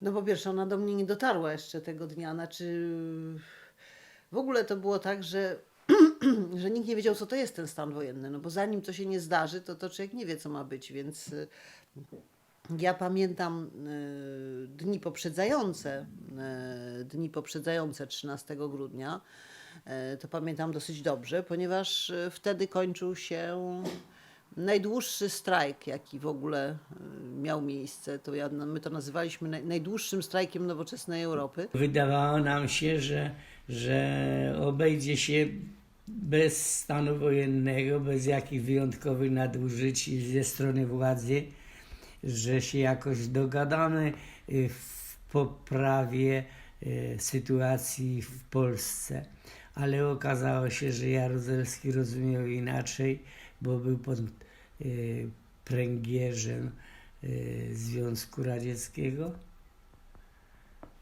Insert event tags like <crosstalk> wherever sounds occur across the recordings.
No po pierwsze, ona do mnie nie dotarła jeszcze tego dnia. Znaczy, w ogóle to było tak, że, <clears throat> że nikt nie wiedział, co to jest ten stan wojenny. No bo zanim to się nie zdarzy, to, to człowiek nie wie, co ma być. Więc y, ja pamiętam y, dni poprzedzające, y, dni poprzedzające 13 grudnia. To pamiętam dosyć dobrze, ponieważ wtedy kończył się najdłuższy strajk, jaki w ogóle y, miał miejsce. To ja, no, my to nazywaliśmy naj, najdłuższym strajkiem nowoczesnej Europy. Wydawało nam się, że, że obejdzie się bez stanu wojennego, bez jakichś wyjątkowych nadużyć ze strony władzy, że się jakoś dogadamy y, w poprawie y, sytuacji w Polsce. Ale okazało się, że Jaruzelski rozumiał inaczej, bo był pod y, pręgierzem y, Związku Radzieckiego.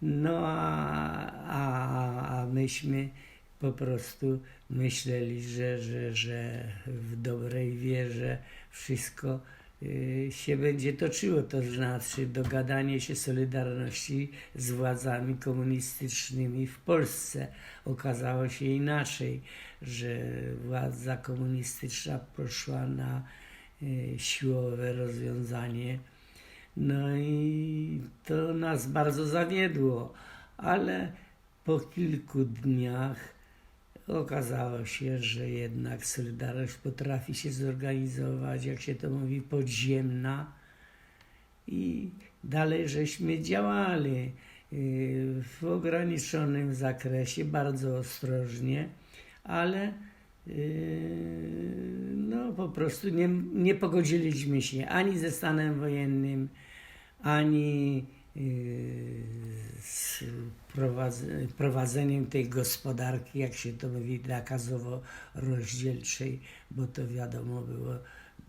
No a, a, a myśmy po prostu myśleli, że, że, że w dobrej wierze wszystko się będzie toczyło. To znaczy dogadanie się Solidarności z władzami komunistycznymi w Polsce. Okazało się inaczej, że władza komunistyczna poszła na y, siłowe rozwiązanie no i to nas bardzo zawiedło, ale po kilku dniach okazało się, że jednak Solidarność potrafi się zorganizować, jak się to mówi, podziemna. I dalej żeśmy działali y, w ograniczonym zakresie, bardzo ostrożnie, ale y, no po prostu nie, nie pogodziliśmy się ani ze stanem wojennym, ani z prowadz- prowadzeniem tej gospodarki, jak się to mówi, nakazowo-rozdzielczej, bo to wiadomo było,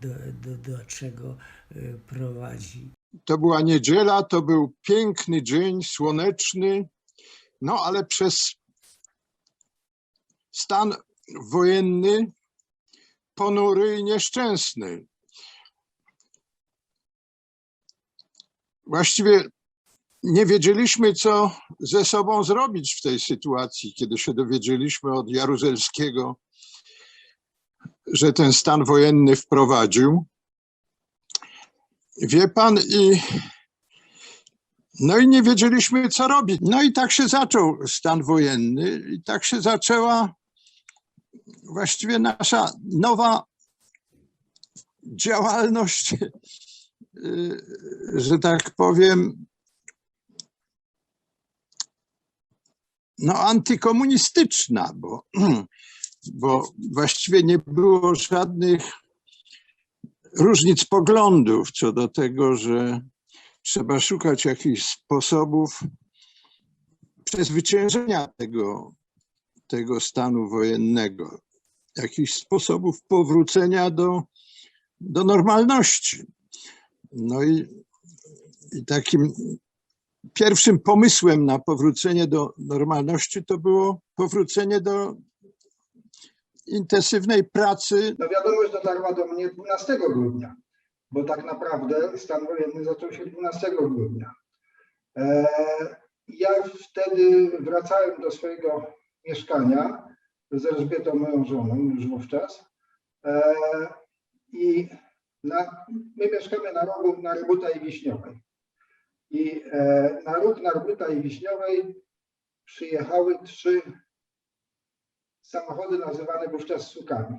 do, do, do czego y, prowadzi. To była niedziela, to był piękny dzień, słoneczny, no ale przez stan wojenny ponury i nieszczęsny. Właściwie nie wiedzieliśmy, co ze sobą zrobić w tej sytuacji, kiedy się dowiedzieliśmy od Jaruzelskiego, że ten stan wojenny wprowadził. Wie pan, i no i nie wiedzieliśmy, co robić. No i tak się zaczął stan wojenny, i tak się zaczęła właściwie nasza nowa działalność, y, że tak powiem, no antykomunistyczna, bo, <clears throat> bo właściwie nie było żadnych różnic poglądów co do tego, że trzeba szukać jakichś sposobów przezwyciężenia tego, tego stanu wojennego, jakichś sposobów powrócenia do, do normalności. No i, i takim pierwszym pomysłem na powrócenie do normalności to było powrócenie do intensywnej pracy No wiadomość dotarła do mnie 12 grudnia, bo tak naprawdę stan wojenny zaczął się 12 grudnia. E, Ja wtedy wracałem do swojego mieszkania z Elżbietą, moją żoną, już wówczas. E, I na, my mieszkamy na rogu Narbuta i Wiśniowej. I e, na róg Narbuta i Wiśniowej przyjechały trzy samochody nazywane wówczas sukami.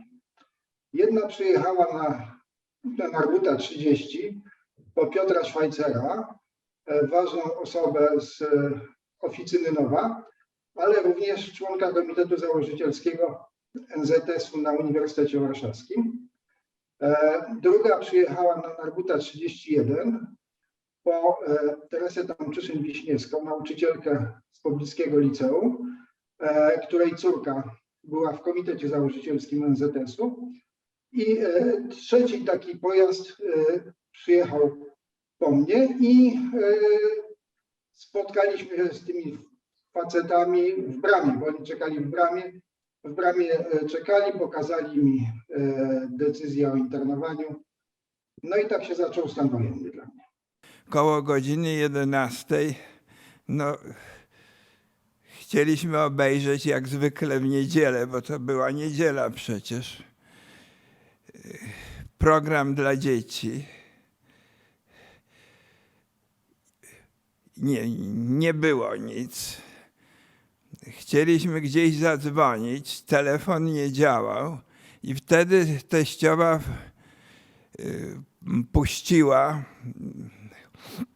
Jedna przyjechała na, na Narbuta 30 po Piotra Szwajcera, e, ważną osobę z oficyny Nowa, ale również członka Komitetu Założycielskiego NZS-u na Uniwersytecie Warszawskim. E, Druga przyjechała na Narbuta 31 po e, Teresę Tomczyszyn-Wiśniewską, nauczycielkę z pobliskiego liceum, e, której córka była w komitecie założycielskim NZS-u. I e, trzeci taki pojazd przyjechał po mnie i spotkaliśmy się z tymi facetami w bramie, bo oni czekali w bramie. W bramie czekali, pokazali mi decyzję o internowaniu. No i tak się zaczął stan wojenny dla mnie. Koło godziny 11 no, chcieliśmy obejrzeć jak zwykle w niedzielę, bo to była niedziela przecież. Program dla dzieci. Nie, nie było nic. Chcieliśmy gdzieś zadzwonić, telefon nie działał i wtedy teściowa y, puściła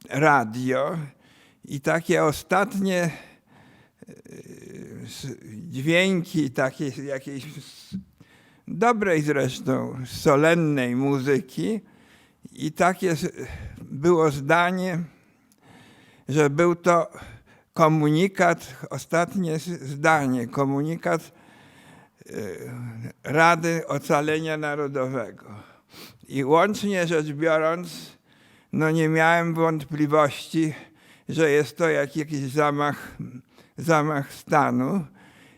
radio i takie ostatnie s- dźwięki takiej jakiejś dobrej zresztą, solennej muzyki i takie było zdanie, że był to komunikat, ostatnie zdanie, komunikat y, Rady Ocalenia Narodowego. I łącznie rzecz biorąc, no nie miałem wątpliwości, że jest to jak jakiś zamach, zamach stanu.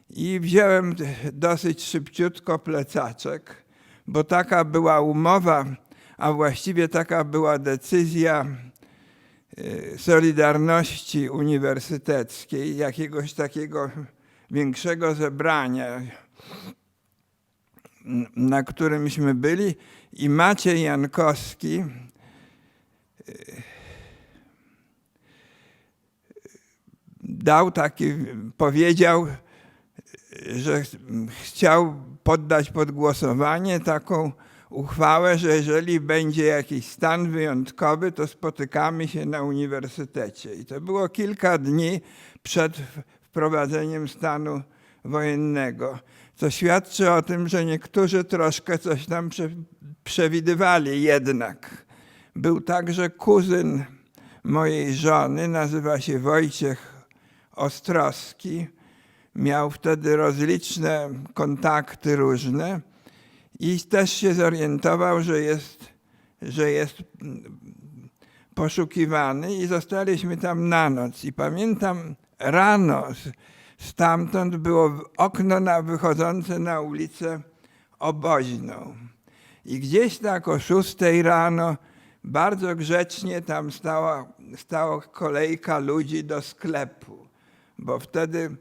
I wziąłem dosyć szybciutko plecaczek, bo taka była umowa, a właściwie taka była decyzja y, Solidarności Uniwersyteckiej, jakiegoś takiego większego zebrania, na którymśmy byli i Maciej Jankowski dał taki, powiedział, że ch- chciał poddać pod głosowanie taką uchwałę, że jeżeli będzie jakiś stan wyjątkowy, to spotykamy się na uniwersytecie. I to było kilka dni przed wprowadzeniem stanu wojennego, co świadczy o tym, że niektórzy troszkę coś tam prze, przewidywali jednak. Był także kuzyn mojej żony, nazywa się Wojciech Ostrowski. Miał wtedy rozliczne kontakty różne i też się zorientował, że jest, że jest poszukiwany i zostaliśmy tam na noc. I pamiętam rano stamtąd było okno na, wychodzące na ulicę Oboźną. I gdzieś tak o szóstej rano bardzo grzecznie tam stała, stała kolejka ludzi do sklepu, bo wtedy,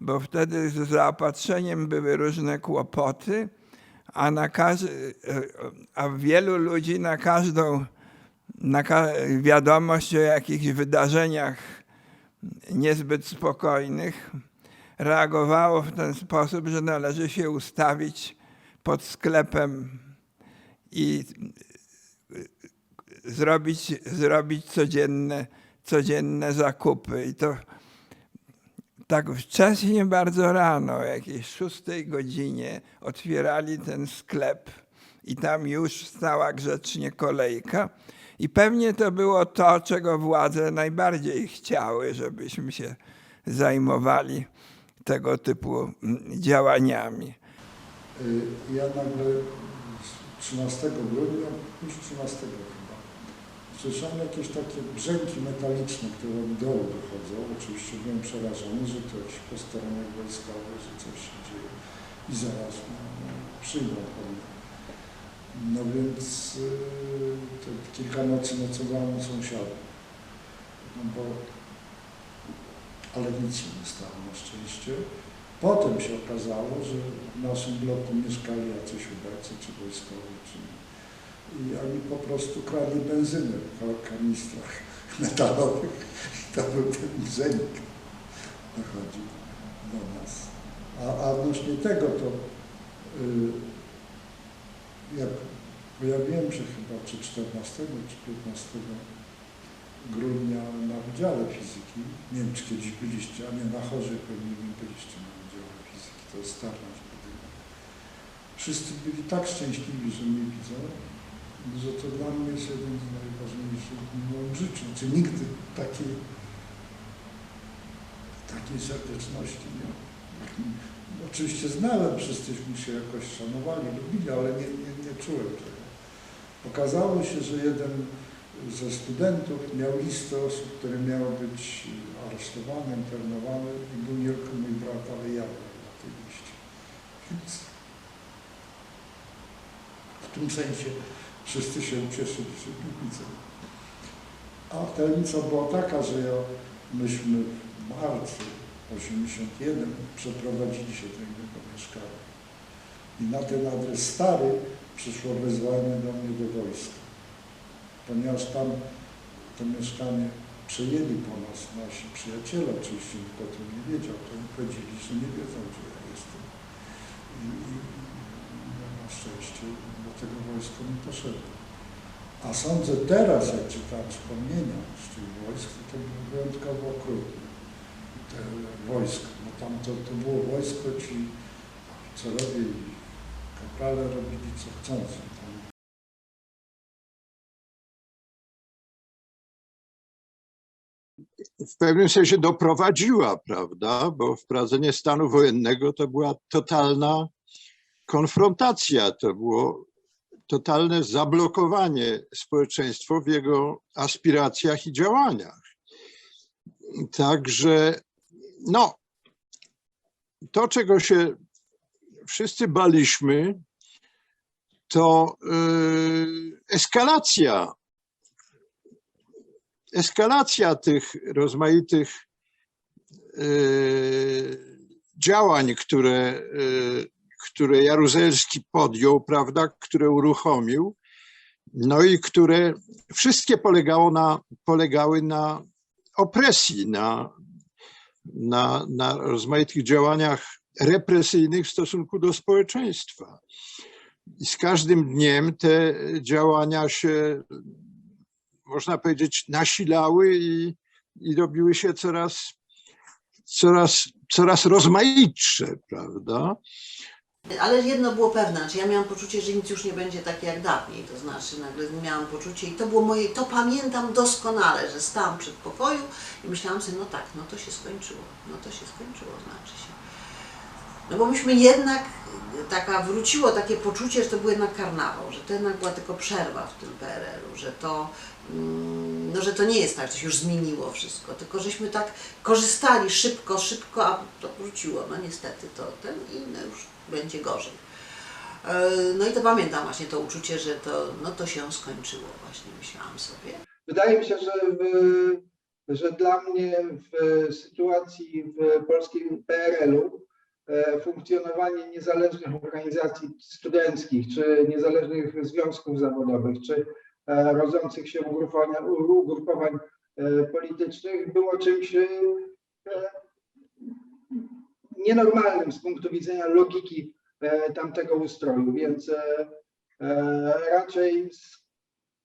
bo wtedy z zaopatrzeniem były różne kłopoty, a, na każdy, a wielu ludzi na każdą na ka- wiadomość o jakichś wydarzeniach niezbyt spokojnych reagowało w ten sposób, że należy się ustawić pod sklepem i zrobić, zrobić codzienne, codzienne zakupy. I to tak wcześnie, bardzo rano, o jakiejś szóstej godzinie otwierali ten sklep i tam już stała grzecznie kolejka. I pewnie to było to, czego władze najbardziej chciały, żebyśmy się zajmowali tego typu mm, działaniami. Y, Ja nagle z 13 grudnia, już 13 chyba, słyszałem jakieś takie brzęki metaliczne, które od dołu dochodzą. Oczywiście byłem przerażony, że to jakiś posterunek wojskowy, że coś się dzieje i zaraz no, po mnie. No więc y, te kilka nocy nocowałem u sąsiadów. No bo, ale nic się nie stało na szczęście. Potem się okazało, że w naszym bloku mieszkali jacyś ubecy czy wojskowi, czy... i oni po prostu kradli benzynę w kanistrach metalowych. I <laughs> to był ten brzęk dochodził do nas. A, a odnośnie tego to y, jak pojawiłem się chyba czy 14 czy 15 grudnia na Wydziale Fizyki, nie wiem czy kiedyś byliście, a nie na chorze pewnie nie byliście na Wydziale Fizyki, to jest Starnacz budynek. Wszyscy byli tak szczęśliwi, że mnie widzą, że to dla mnie jest jeden z najważniejszych w moim życiu. Czy nigdy takiej, takiej serdeczności nie Oczywiście znałem, wszyscyśmy się jakoś szanowali, lubili, ale nie, nie, nie czułem tego. Okazało się, że jeden ze studentów miał listę osób, które miały być aresztowane, internowane i był nie tylko mój brat, ale ja byłem na tej liście. Więc w tym sensie wszyscy się ucieszyli, że nie widzę. A tajemnica była taka, że ja myśmy w marcu 81 przeprowadzili się do innego mieszkania. I na ten adres stary przyszło wezwanie do mnie do wojska. Ponieważ tam to mieszkanie przejęli po nas nasi przyjaciele, oczywiście nikt o tym nie wiedział, to oni powiedzieli, że nie wiedzą, gdzie ja jestem. I, i na szczęście tego wojska nie poszedłem. A sądzę teraz, jak czytam wspomnienia z tych wojsk, to, to było wyjątkowo okrutne. Te wojska, bo tam to, to było wojsko, ci oficerowie i kaprale robili co chcący. W pewnym sensie doprowadziła, prawda? Bo wprowadzenie stanu wojennego to była totalna konfrontacja, to było totalne zablokowanie społeczeństwa w jego aspiracjach i działaniach. Także, no, to czego się wszyscy baliśmy, to yy, eskalacja eskalacja tych rozmaitych e, działań, które, e, które Jaruzelski podjął, prawda, które uruchomił, no i które wszystkie polegało na, polegały na opresji, na, na, na rozmaitych działaniach represyjnych w stosunku do społeczeństwa. I z każdym dniem te działania się można powiedzieć, nasilały i, i robiły się coraz, coraz, coraz rozmaitsze, prawda? Ale jedno było pewne, znaczy ja miałam poczucie, że nic już nie będzie takie jak dawniej, to znaczy nagle miałam poczucie i to było moje, to pamiętam doskonale, że stałam przed pokoju i myślałam sobie, no tak, no to się skończyło, no to się skończyło, znaczy się. No bo myśmy jednak, taka wróciło takie poczucie, że to był jednak karnawał, że to jednak była tylko przerwa w tym PRL-u, że to, mm, no, że to nie jest tak, że się już zmieniło wszystko, tylko żeśmy tak korzystali szybko, szybko, a to wróciło. No niestety to ten inny już będzie gorzej. E, No i to pamiętam właśnie to uczucie, że to, no to się skończyło właśnie, myślałam sobie. Wydaje mi się, że, w, że dla mnie w sytuacji w polskim PRL-u e, funkcjonowanie niezależnych organizacji studenckich, czy niezależnych związków zawodowych, czy e, rodzących się ugrupowań, ugrupowań politycznych było czymś nienormalnym z punktu widzenia logiki e, tamtego ustroju, więc e, e, raczej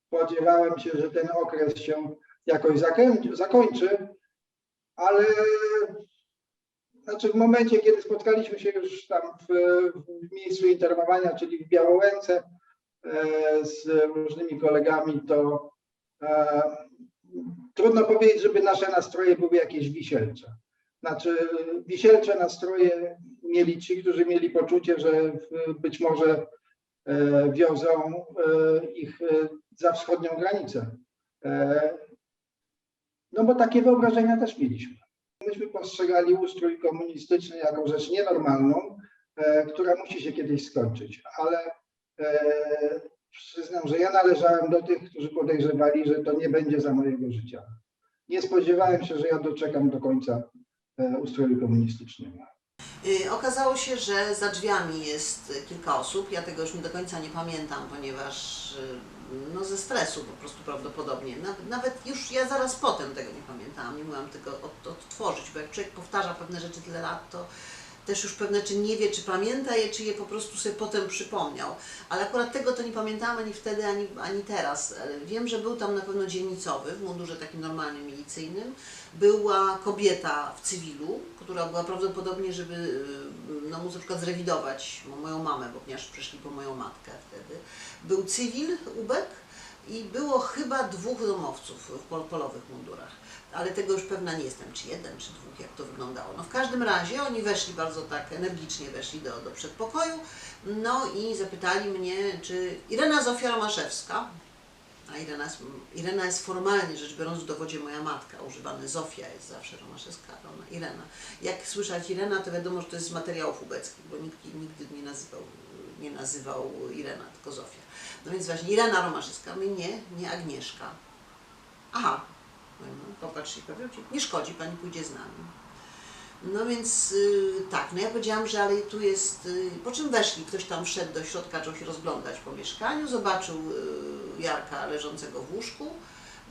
spodziewałem się, że ten okres się jakoś zakończy, ale znaczy w momencie, kiedy spotkaliśmy się już tam w, w miejscu internowania, czyli w Białołęce z różnymi kolegami, to trudno powiedzieć, żeby nasze nastroje były jakieś wisielcze. Znaczy wisielcze nastroje mieli ci, którzy mieli poczucie, że być może e, wiozą e, ich e, za wschodnią granicę. No bo takie wyobrażenia też mieliśmy. Myśmy postrzegali ustrój komunistyczny jako rzecz nienormalną, która musi się kiedyś skończyć, ale przyznam, że ja należałem do tych, którzy podejrzewali, że to nie będzie za mojego życia. Nie spodziewałem się, że ja doczekam do końca ustroju komunistycznego. Y, Okazało się, że za drzwiami jest kilka osób. Ja tego już nie do końca nie pamiętam, ponieważ y, no ze stresu po prostu prawdopodobnie. Naw- Nawet już ja zaraz potem tego nie pamiętałam, nie mogłam tego od, odtworzyć, bo jak człowiek powtarza pewne rzeczy tyle lat, to też już pewne czy nie wie, czy pamięta je, czy je po prostu sobie potem przypomniał. Ale akurat tego to nie pamiętałam ani wtedy, ani, ani teraz. Ale Wiem, że był tam na pewno dzielnicowy w mundurze takim normalnym milicyjnym. Była kobieta w cywilu, która była prawdopodobnie, żeby y, no, móc na przykład zrewidować mo- moją mamę, bo ponieważ przyszli po moją matkę wtedy. Był cywil, ubek i było chyba dwóch domowców w pol- polowych mundurach. Ale tego już pewna nie jestem, czy jeden, czy dwóch, jak to wyglądało. No w każdym razie oni weszli bardzo tak energicznie, weszli do, do przedpokoju, no i zapytali mnie, czy Irena Zofia Romaszewska, a Irena jest, Irena jest formalnie rzecz biorąc w dowodzie moja matka, używane Zofia jest zawsze Romaszewska, Roma, Irena. Jak słyszeć Irena, to wiadomo, że to jest z materiałów ubeckich, bo nikt nigdy nie nazywał, nie nazywał Irena, tylko Zofia. No więc właśnie Irena Romaszewska, my nie, nie Agnieszka. Aha, Mówię, no, popatrz nie szkodzi, pani pójdzie z nami. No więc y, tak, no ja powiedziałam, że ale tu jest, y, po czym weszli, ktoś tam wszedł do środka, zaczął się rozglądać po mieszkaniu, zobaczył y, Jarka leżącego w łóżku,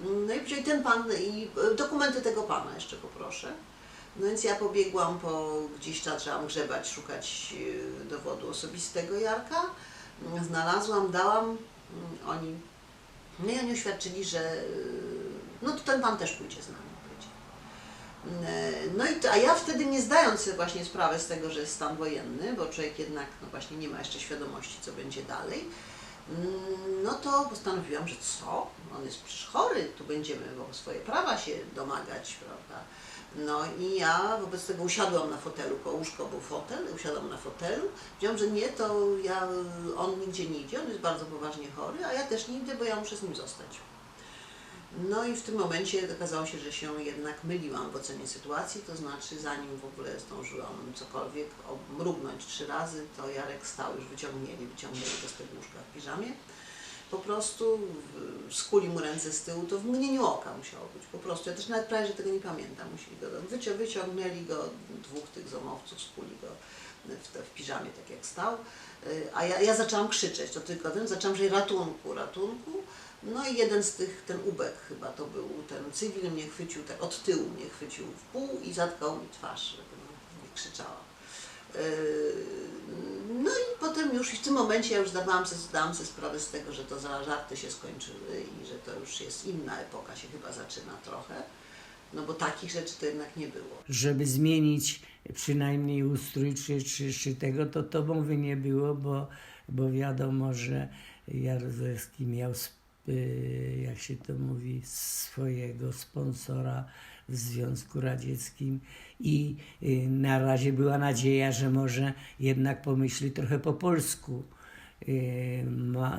no i powiedział, ten pan, i y, dokumenty tego pana jeszcze poproszę. No więc ja pobiegłam po, gdzieś zaczęłam grzebać, szukać y, dowodu osobistego Jarka, znalazłam, dałam, mm, oni, no i oni oświadczyli, że y, no to ten pan też pójdzie z nami. Mm, No i to, a ja wtedy nie zdając sobie właśnie sprawy z tego, że jest stan wojenny, bo człowiek jednak no właśnie nie ma jeszcze świadomości, co będzie dalej, mm, no to postanowiłam, że co? On jest przecież chory, tu będziemy swoje prawa się domagać, prawda? No i ja wobec tego usiadłam na fotelu, po łóżko był fotel, usiadłam na fotelu, powiedziałam, że nie, to ja, on nigdzie nie idzie, on jest bardzo poważnie chory, a ja też nie idę, bo ja muszę z nim zostać. No i w tym momencie okazało się, że się jednak myliłam w ocenie sytuacji, to znaczy zanim w ogóle zdążyłam cokolwiek mrugnąć trzy razy, to Jarek stał, już wyciągnęli, wyciągnęli go z tego łóżka w piżamie. Po prostu skuli mu ręce z tyłu, to w mgnieniu oka musiało być, po prostu. Ja też nawet prawie, że tego nie pamiętam. Musieli go, wycią, wyciągnęli go, dwóch tych zomowców, skuli go w, w piżamie, tak jak stał. Y, A ja, ja zaczęłam krzyczeć, to tylko ten, zaczęłam, że ratunku, ratunku. No i jeden z tych, ten ubek chyba to był, ten cywil mnie chwycił, tak od tyłu mnie chwycił w pół i zatkał mi twarz, żebym nie krzyczała. Yy, No i potem już w tym momencie ja już zdawałam sobie, zdałam sobie sprawę z tego, że to za żarty się skończyły i że to już jest inna epoka się chyba zaczyna trochę. No bo takich rzeczy to jednak nie było. żeby zmienić przynajmniej ustrój czy, czy, czy tego, to to by nie było, bo, bo wiadomo, że Jaruzelski miał, y, jak się to mówi, swojego sponsora w Związku Radzieckim i y, na razie była nadzieja, że może jednak pomyśli trochę po polsku. Y, Ma,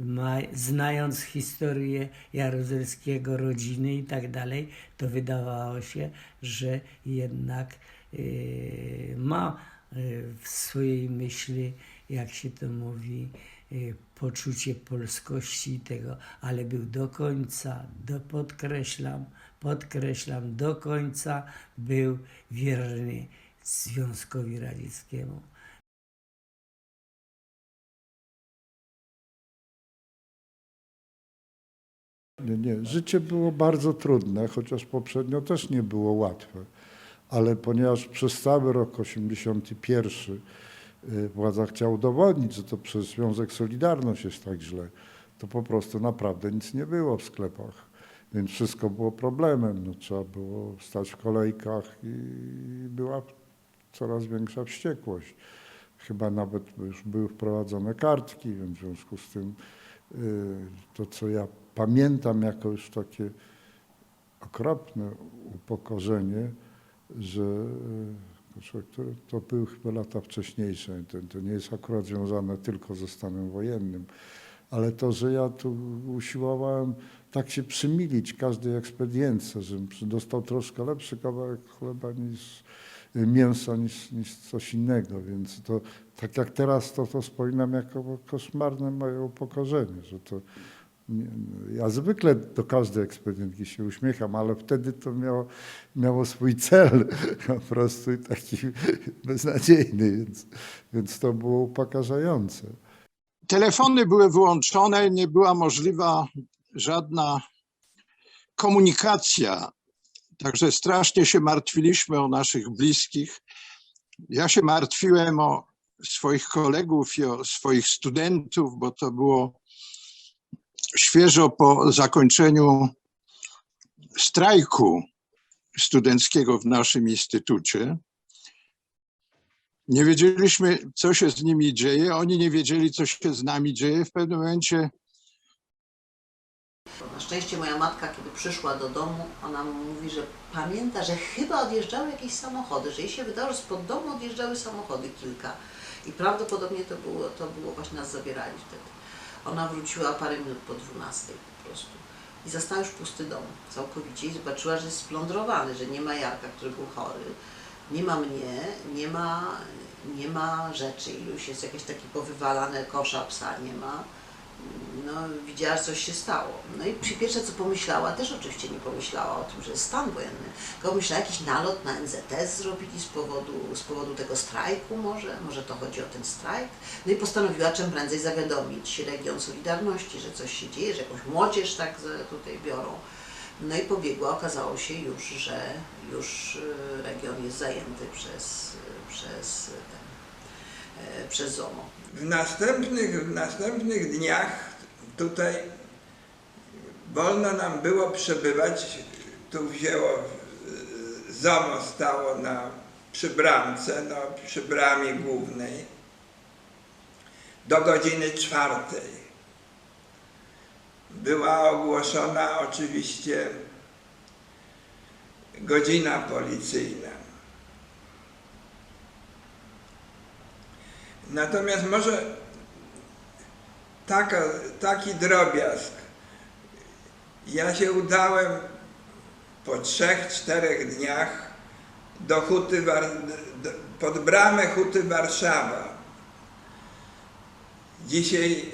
ma, znając historię Jaruzelskiego, rodziny i tak dalej, to wydawało się, że jednak y, ma y, w swojej myśli, jak się to mówi, y, poczucie polskości tego, ale był do końca, do, podkreślam, podkreślam, do końca był wierny Związkowi Radzieckiemu. Nie, nie. Życie było bardzo trudne, chociaż poprzednio też nie było łatwe. Ale ponieważ przez cały rok 81 y, władza chciała udowodnić, że to przez Związek Solidarność jest tak źle, to po prostu naprawdę nic nie było w sklepach. Więc wszystko było problemem. No, trzeba było stać w kolejkach i była coraz większa wściekłość. Chyba nawet już były wprowadzone kartki, w związku z tym y, to, co ja pamiętam jako już takie okropne upokorzenie, że y, to, były chyba lata wcześniejsze. To nie jest akurat związane tylko ze stanem wojennym, ale to, że ja tu usiłowałem tak się przymilić każdej ekspedience, żebym dostał troszkę lepszy kawałek chleba niż y, mięsa niż, niż coś innego, więc to tak jak teraz to, to wspominam jako koszmarne moje upokorzenie, że to nie, ja zwykle do każdej ekspedientki się uśmiecham, ale wtedy to miało, miało swój cel <laughs> po prostu taki <laughs> beznadziejny, więc, więc to było upokarzające. Telefony były wyłączone, nie była możliwa żadna komunikacja. Także strasznie się martwiliśmy o naszych bliskich. Ja się martwiłem o swoich kolegów i o swoich studentów, bo to było świeżo po zakończeniu strajku studenckiego w naszym instytucie. Nie wiedzieliśmy, co się z nimi dzieje. Oni nie wiedzieli, co się z nami dzieje. W pewnym momencie Na szczęście moja matka, kiedy przyszła do domu, ona mówi, że pamięta, że chyba odjeżdżały jakieś samochody, że jej się wydało, że spod domu odjeżdżały samochody kilka. I prawdopodobnie to było, to było właśnie nas zabierali wtedy. Ona wróciła parę minut po 12 po prostu. I zastała już pusty dom całkowicie i zobaczyła, że jest splądrowany, że nie ma Jarka, który był chory, nie ma mnie, nie ma, nie ma rzeczy iluś, jest jakieś takie powywalane kosza psa, nie ma. No, widziała, że coś się stało. No i pierwsze co pomyślała, też oczywiście nie pomyślała o tym, że jest stan wojenny, tylko myślała jakiś nalot na NZS zrobili z powodu, z powodu tego strajku może, może to chodzi o ten strajk. No i postanowiła czym prędzej zawiadomić Region Solidarności, że coś się dzieje, że jakąś młodzież tak tutaj biorą. No i pobiegła, okazało się już, że już y, region jest zajęty przez, przez, ten, e, przez ZOMO. W następnych, w następnych dniach tutaj wolno nam było przebywać. Tu wzięło, e, ZOMO stało na, przy bramce, no, przy bramie głównej do godziny czwartej. Była ogłoszona oczywiście godzina policyjna. Natomiast może taka, taki drobiazg. Ja się udałem po trzech, czterech dniach do Huty, pod bramę Huty Warszawa. Dzisiaj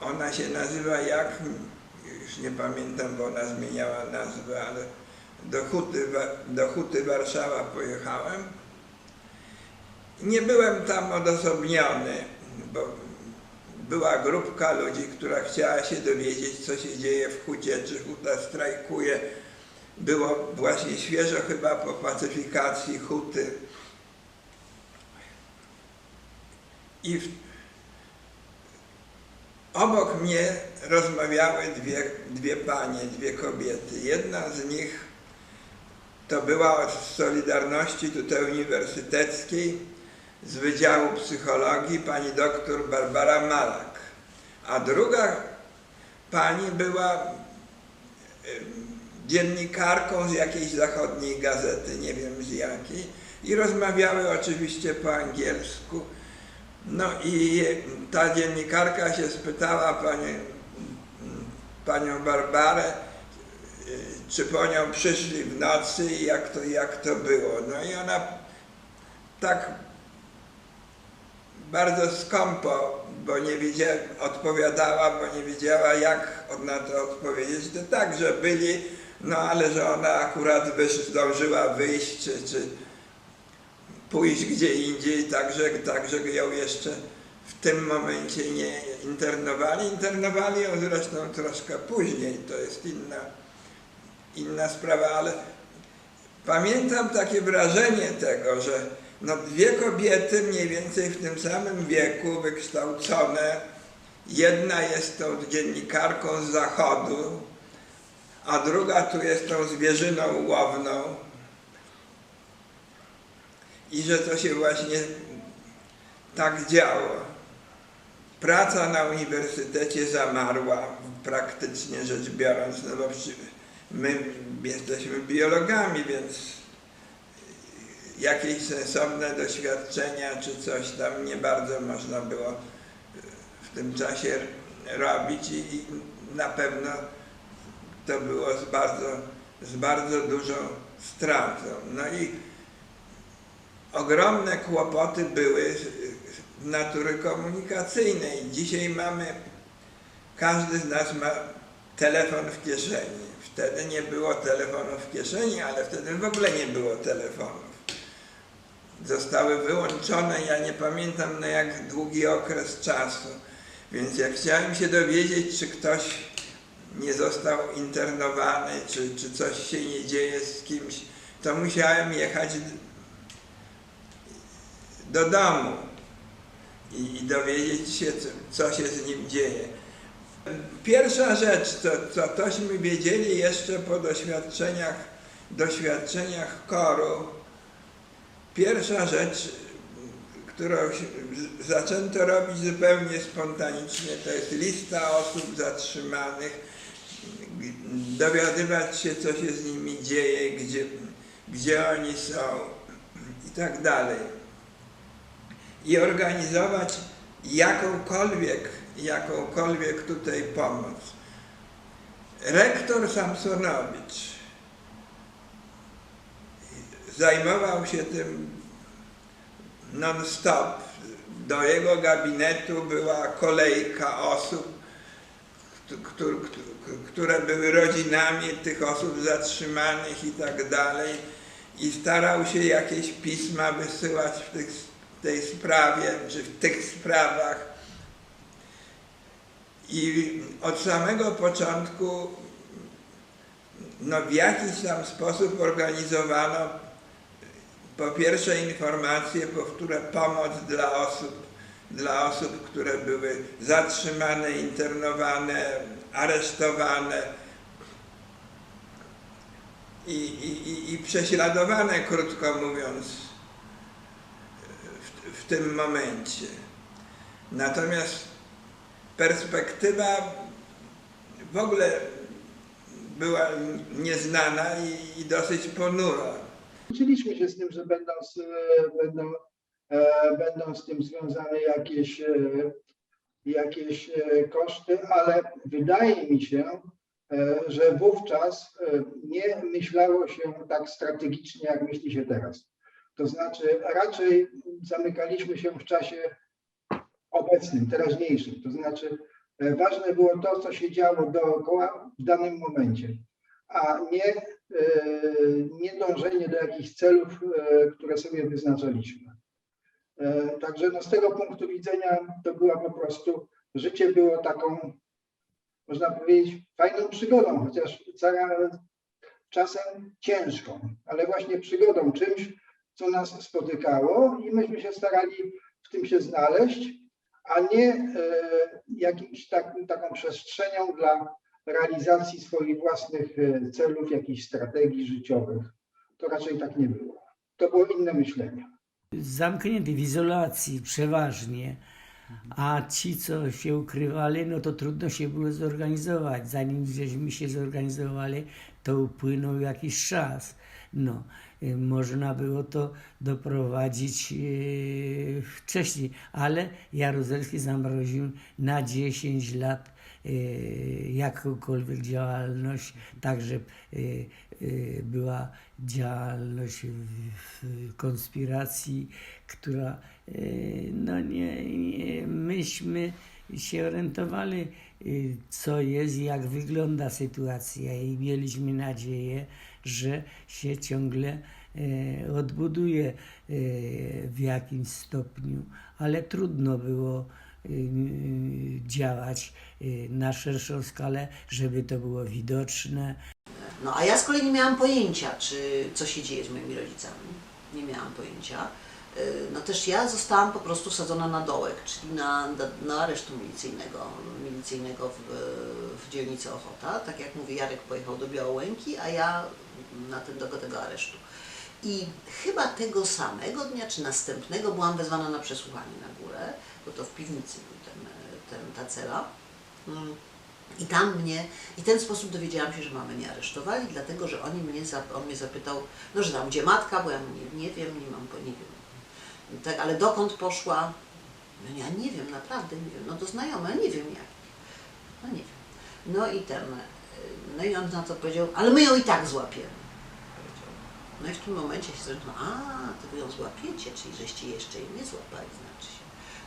ona się nazywa jak, już nie pamiętam, bo ona zmieniała nazwę, ale do Huty, do Huty Warszawa pojechałem. Nie byłem tam odosobniony, bo była grupka ludzi, która chciała się dowiedzieć, co się dzieje w Hucie, czy Huta strajkuje. Było właśnie świeżo chyba po pacyfikacji Huty. I w, obok mnie rozmawiały dwie, dwie panie, dwie kobiety. Jedna z nich to była z Solidarności tutaj uniwersyteckiej z Wydziału Psychologii pani doktor Barbara Malak, a druga pani była dziennikarką z jakiejś zachodniej gazety, nie wiem z jakiej, i rozmawiały oczywiście po angielsku. No i ta dziennikarka się spytała pani, panią Barbarę, czy po nią przyszli w nocy i jak to, jak to było. No i ona tak bardzo skąpo, bo nie wiedziała, odpowiadała, bo nie wiedziała jak na to odpowiedzieć. To tak, że byli, no ale że ona akurat wysz, zdążyła wyjść, czy, czy pójść gdzie indziej, także, także ją jeszcze w tym momencie nie internowali. Internowali ją zresztą troszkę później, to jest inna, inna sprawa, ale pamiętam takie wrażenie tego, że no dwie kobiety mniej więcej w tym samym wieku, wykształcone, jedna jest tą dziennikarką z zachodu, a druga tu jest tą zwierzyną łowną. I że to się właśnie tak działo. Praca na uniwersytecie zamarła, praktycznie rzecz biorąc, no bo my jesteśmy biologami, więc jakieś sensowne doświadczenia czy coś tam nie bardzo można było w tym czasie robić i, i na pewno to było z bardzo, z bardzo dużą stratą. No i ogromne kłopoty były natury komunikacyjnej. Dzisiaj mamy, każdy z nas ma telefon w kieszeni. Wtedy nie było telefonów w kieszeni, ale wtedy w ogóle nie było telefonów. Zostały wyłączone, ja nie pamiętam na jak długi okres czasu. Więc jak chciałem się dowiedzieć, czy ktoś nie został internowany, czy, czy coś się nie dzieje z kimś, to musiałem jechać do domu i, i dowiedzieć się, co, co się z nim dzieje. Pierwsza rzecz, co, co tośmy wiedzieli jeszcze po doświadczeniach, doświadczeniach koru, pierwsza rzecz, którą zaczęto robić zupełnie spontanicznie, to jest lista osób zatrzymanych, dowiadywać się, co się z nimi dzieje, gdzie, gdzie oni są i tak dalej. I organizować jakąkolwiek, jakąkolwiek tutaj pomoc. Rektor Samsonowicz zajmował się tym non-stop. Do jego gabinetu była kolejka osób, któ- któ- które były rodzinami tych osób zatrzymanych i tak dalej. I starał się jakieś pisma wysyłać w tych, tej sprawie, czy w tych sprawach. I od samego początku no, w jakiś tam sposób organizowano po pierwsze informacje, po które pomoc dla osób, dla osób, które były zatrzymane, internowane, aresztowane i, i, i, i prześladowane, krótko mówiąc, w, w tym momencie. Natomiast perspektywa w ogóle była nieznana i, i dosyć ponura. Liczyliśmy się z tym, że będą z, będą, e, będą z tym związane jakieś, e, jakieś e, koszty, ale wydaje mi się, e, że wówczas e, nie myślało się tak strategicznie, jak myśli się teraz. To znaczy raczej zamykaliśmy się w czasie obecnym, teraźniejszym. To znaczy e, ważne było to, co się działo dookoła w danym momencie, a nie, e, nie dążenie do jakichś celów, e, które sobie wyznaczaliśmy. E, Także no z tego punktu widzenia to była po prostu, życie było taką, można powiedzieć, fajną przygodą, chociaż czasem ciężką, ale właśnie przygodą, czymś, co nas spotykało i myśmy się starali w tym się znaleźć, a nie jakimś takim, taką przestrzenią dla realizacji swoich własnych e, celów, jakichś strategii życiowych. To raczej tak nie było. To było inne myślenie. zamknięty w izolacji przeważnie, a ci, co się ukrywali, no to trudno się było zorganizować. Zanim żeśmy się zorganizowali, to upłynął jakiś czas. No, y, można było to doprowadzić y, wcześniej, ale Jaruzelski zamroził na 10 lat jakąkolwiek działalność, także y, y, była działalność konspiracji, która no nie, nie myśmy się orientowali co jest i jak wygląda sytuacja i mieliśmy nadzieję, że się ciągle odbuduje w jakimś stopniu, ale trudno było działać y, na szerszą skalę, żeby to było widoczne. No a ja z kolei nie miałam pojęcia, czy co się dzieje z moimi rodzicami. Nie miałam pojęcia. Y, No też ja zostałam po prostu wsadzona na dołek, czyli na, na, na aresztu milicyjnego, milicyjnego w, w dzielnicy Ochota. Tak jak mówię, Jarek pojechał do Białołęki, a ja na ten, do tego aresztu. I chyba tego samego dnia, czy następnego byłam wezwana na przesłuchanie na górę, bo to w piwnicy był ten, ten, ta cela. Mm. I tam mnie, i ten sposób dowiedziałam się, że mamy mnie aresztowali, dlatego że oni mnie, on mnie zapytał, no że tam gdzie matka, bo ja mówię, nie wiem, nie mam, nie wiem. Tak, ale dokąd poszła? No ja nie wiem, naprawdę nie wiem. No to znajome, nie wiem jak. No nie wiem. No i ten, no i on na to powiedział, ale my ją i tak złapiemy. No i w tym momencie się zrobiło, a, to wy ją złapiecie, czyli żeście jeszcze jej nie złapali, znaczy.